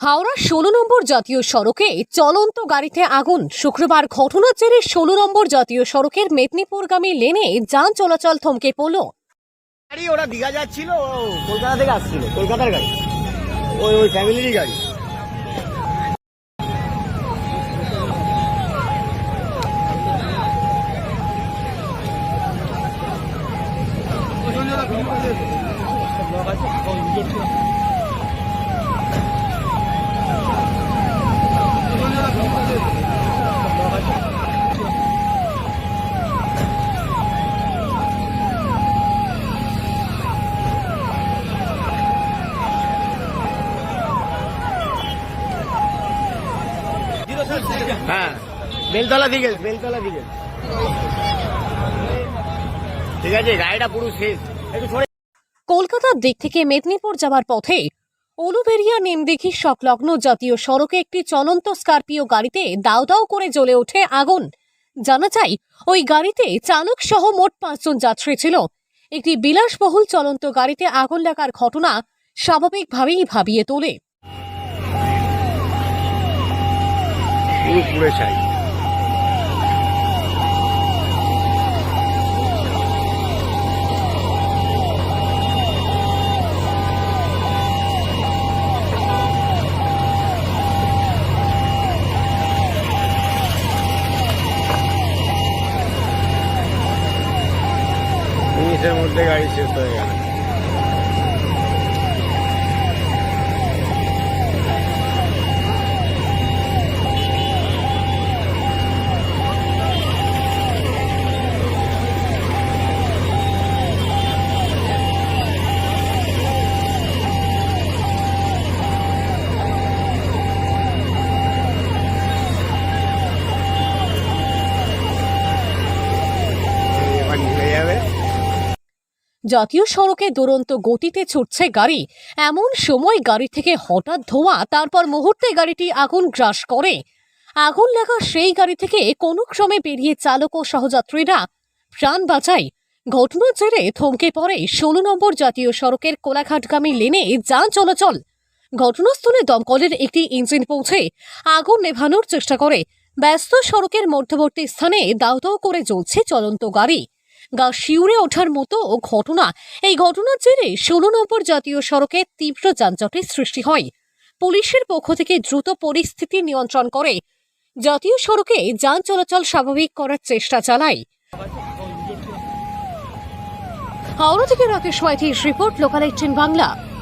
হাওড়া ষোলো নম্বর জাতীয় সড়কে চলন্ত গাড়িতে আগুন। শুক্রবার ঘটনার জেরে ষোলো নম্বর জাতীয় সড়কের মেদিনীপুরগামী লেনে যান চলাচল থমকে পড়ল। গাড়ি ওরা দীঘা যাচ্ছিল কলকাতা থেকে আসছিল কলকাতার গাড়ি। ওই ওই ফ্যামিলিরই গাড়ি। হ্যাঁ বেলতলা দিকে বেলতলা দিকে। ঠিক আছে, গাড়িটা পুরো শেষ। কলকাতার দিক থেকে মেদিনীপুর যাওয়ার পথে উলুবেরিয়া নিমদিঘি সংলগ্ন জাতীয় সড়কে একটি চলন্ত স্করপিও গাড়িতে দাও দাও করে জ্বলে ওঠে আগুন। জানা যায়, ওই গাড়িতে চালক সহ মোট পাঁচজন যাত্রী ছিল। একটি বিলাসবহুল চলন্ত গাড়িতে আগুন লাগার ঘটনা স্বাভাবিকভাবেই ভাবিয়ে তোলে। পুরো পুরে চাই মিনিটের মধ্যে গাড়ি শেষ হয়ে গেল জাতীয় সড়কে দুরন্ত গতিতে ছুটছে গাড়ি, এমন সময় গাড়ি থেকে হঠাৎ ধোঁয়া, তারপর মুহূর্তে গাড়িটি আগুন গ্রাস করে। আগুন লাগা সেই গাড়ি থেকে কোনো ক্রমে বেরিয়ে চালক ও সহযাত্রীরা প্রাণ বাঁচায়। ঘটনার জেরে থমকে পড়ে ষোলো নম্বর জাতীয় সড়কের কোলাঘাটগামী লেনে যান চলাচল। ঘটনাস্থলে দমকলের একটি ইঞ্জিন পৌঁছে আগুন নেভানোর চেষ্টা করে। ব্যস্ত সড়কের মধ্যবর্তী স্থানে দাউ দাউ করে জ্বলছে চলন্ত গাড়ি। গা শিউরে ওঠার মতো ও ঘটনা। এই ঘটনার জেরে ষোলো নম্বর জাতীয় সড়কে তীব্র যানজটের সৃষ্টি হয়। পুলিশের পক্ষ থেকে দ্রুত পরিস্থিতি নিয়ন্ত্রণ করে। জাতীয় সড়কে যান চলাচল স্বাভাবিক করার চেষ্টা চালায়। হাওড়া থেকে রাকেশ মাইতির রিপোর্ট, লোকাল এইটিন বাংলা।